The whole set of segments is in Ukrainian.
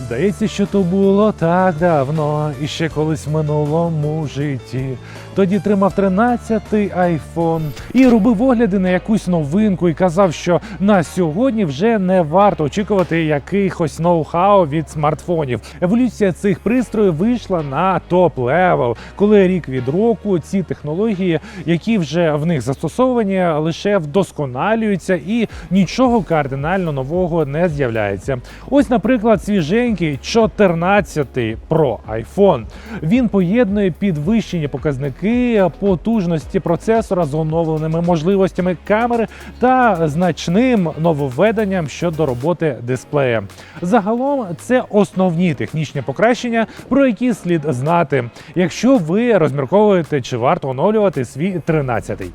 Здається, що то було так давно, і ще колись в минулому житті. Тоді тримав 13-й айфон і робив огляди на якусь новинку і казав, що на сьогодні вже не варто очікувати якихось ноу-хау від смартфонів. Еволюція цих пристроїв вийшла на топ-левел, коли рік від року ці технології, які вже в них застосовані, лише вдосконалюються і нічого кардинально нового не з'являється. Ось, наприклад, свіженький 14 Pro iPhone. Він поєднує підвищені показники потужності процесора з оновленими можливостями камери та значним нововведенням щодо роботи дисплея. Загалом це основні технічні покращення, про які слід знати, якщо ви розмірковуєте, чи варто оновлювати свій 13-й.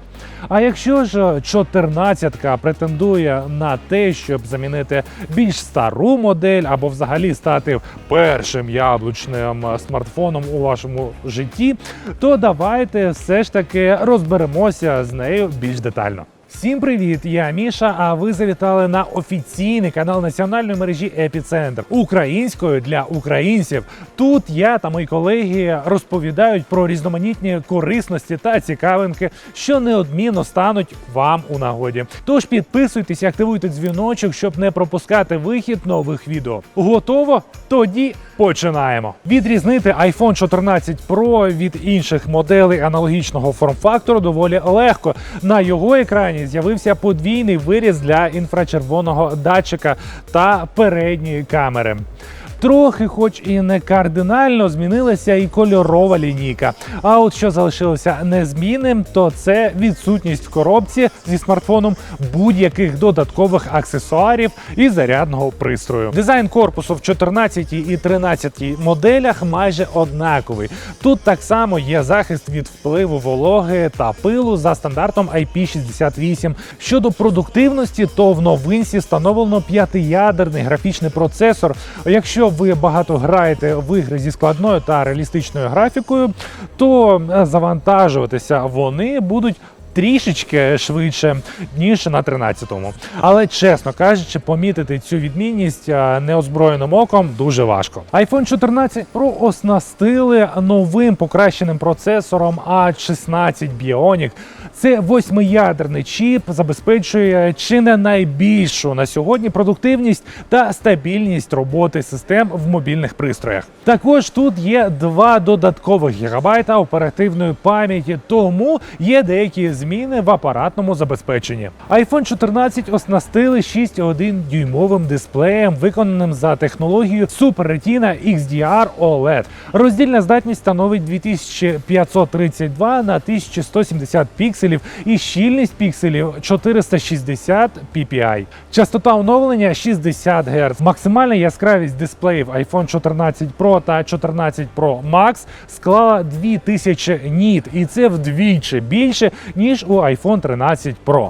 А якщо ж 14-ка претендує на те, щоб замінити більш стару модель або взагалі стати першим яблучним смартфоном у вашому житті, то давайте все ж таки розберемося з нею більш детально. Всім привіт! Я Міша. А ви завітали на офіційний канал національної мережі Епіцентр українською для українців. Тут я та мої колеги розповідають про різноманітні корисності та цікавинки, що неодмінно стануть вам у нагоді. Тож підписуйтесь, активуйте дзвіночок, щоб не пропускати вихід нових відео. Готово? Тоді починаємо. Відрізнити iPhone 14 Pro від інших моделей аналогічного форм-фактору доволі легко. На його екрані з'явився подвійний виріз для інфрачервоного датчика та передньої камери. Трохи, хоч і не кардинально, змінилася і кольорова лінійка. А от що залишилося незмінним, то це відсутність в коробці зі смартфоном будь-яких додаткових аксесуарів і зарядного пристрою. Дизайн корпусу в 14 і 13 моделях майже однаковий. Тут так само є захист від впливу вологи та пилу за стандартом IP68. Щодо продуктивності, то в новинці встановлено п'ятиядерний графічний процесор. Якщо ви багато граєте в ігри зі складною та реалістичною графікою, то е, завантажуватися вони будуть. Трішечки швидше ніж на 13-му. Але чесно кажучи, помітити цю відмінність е, неозброєним оком дуже важко. iPhone 14 Pro оснастили новим покращеним процесором A16 Bionic. Це восьмиядерний чіп, забезпечує чи не найбільшу на сьогодні продуктивність та стабільність роботи систем в мобільних пристроях. Також тут є два додаткових гігабайта оперативної пам'яті, тому є деякі зміни в апаратному забезпеченні. iPhone 14 оснастили 6,1 дюймовим дисплеєм, виконаним за технологією Super Retina XDR OLED. Роздільна здатність становить 2532 на 1170 пікселів і щільність пікселів 460 ppi. Частота оновлення 60 Гц. Максимальна яскравість дисплеїв iPhone 14 Pro та 14 Pro Max склала 2000 ніт, і це вдвічі більше ніж у iPhone 13 Pro.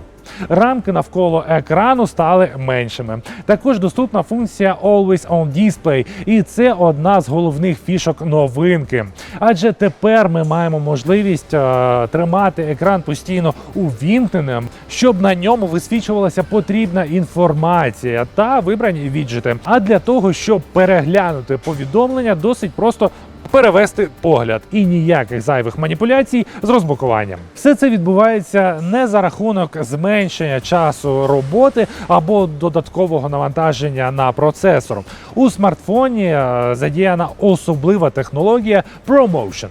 Рамки навколо екрану стали меншими. Також доступна функція Always On Display, і це одна з головних фішок новинки. Адже тепер ми маємо можливість е, тримати екран постійно увімкненим, щоб на ньому висвічувалася потрібна інформація та вибрані віджити. А для того, щоб переглянути повідомлення, досить просто перевести погляд і ніяких зайвих маніпуляцій з розблокуванням. Все це відбувається не за рахунок зменшення часу роботи або додаткового навантаження на процесор. У смартфоні е, задіяна особлива технологія ProMotion.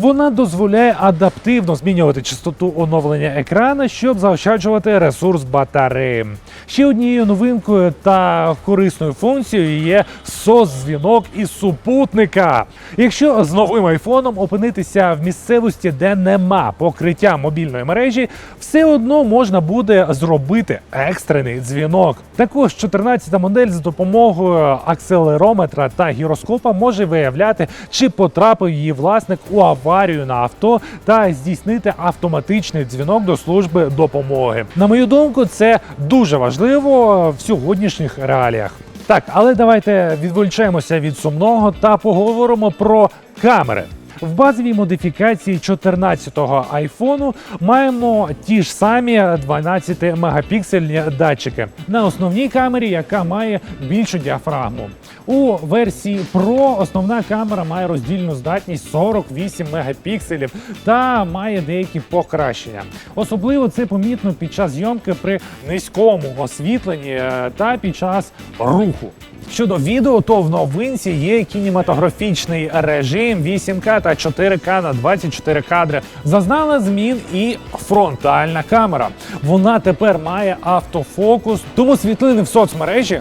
Вона дозволяє адаптивно змінювати частоту оновлення екрана, щоб заощаджувати ресурс батареї. Ще однією новинкою та корисною функцією є SOS-дзвінок із супутника. Якщо з новим айфоном опинитися в місцевості, де нема покриття мобільної мережі, все одно можна буде зробити екстрений дзвінок. Також 14-та модель з допомогою акселерометра та гіроскопа може виявляти, чи потрапив її власник у аварію на авто та здійснити автоматичний дзвінок до служби допомоги. На мою думку, це дуже важливо в сьогоднішніх реаліях. Так, але давайте відволічаємося від сумного та поговоримо про камери. В базовій модифікації 14-го айфону маємо ті ж самі 12 мегапіксельні датчики на основній камері, яка має більшу діафрагму. У версії Pro основна камера має роздільну здатність 48 мегапікселів та має деякі покращення. Особливо це помітно під час зйомки при низькому освітленні е, та під час руху. Щодо відео, то в новинці є кінематографічний режим 8К та 4К на 24 кадри. Зазнала змін і фронтальна камера. Вона тепер має автофокус, тому світлини в соцмережі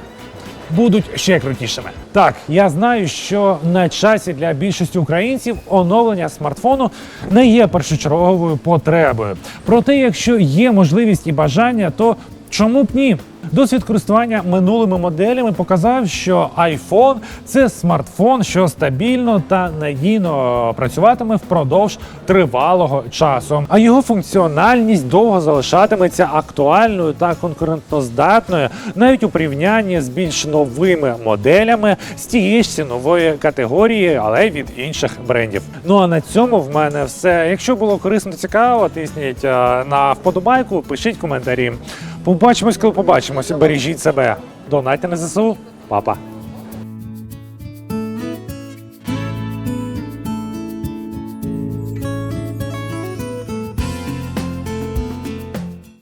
будуть ще крутішими. Так, я знаю, що на часі для більшості українців оновлення смартфону не є першочерговою потребою. Проте, якщо є можливість і бажання, то чому б ні? Досвід користування минулими моделями показав, що iPhone – це смартфон, що стабільно та надійно працюватиме впродовж тривалого часу. А його функціональність довго залишатиметься актуальною та конкурентноздатною навіть у порівнянні з більш новими моделями з тієї ж цінової категорії, але від інших брендів. Ну а на цьому в мене все. Якщо було корисно цікаво, тисніть е, на вподобайку, пишіть коментарі. Побачимось, коли побачимося. Бережіть себе. Донайте на ЗСУ. Па-па.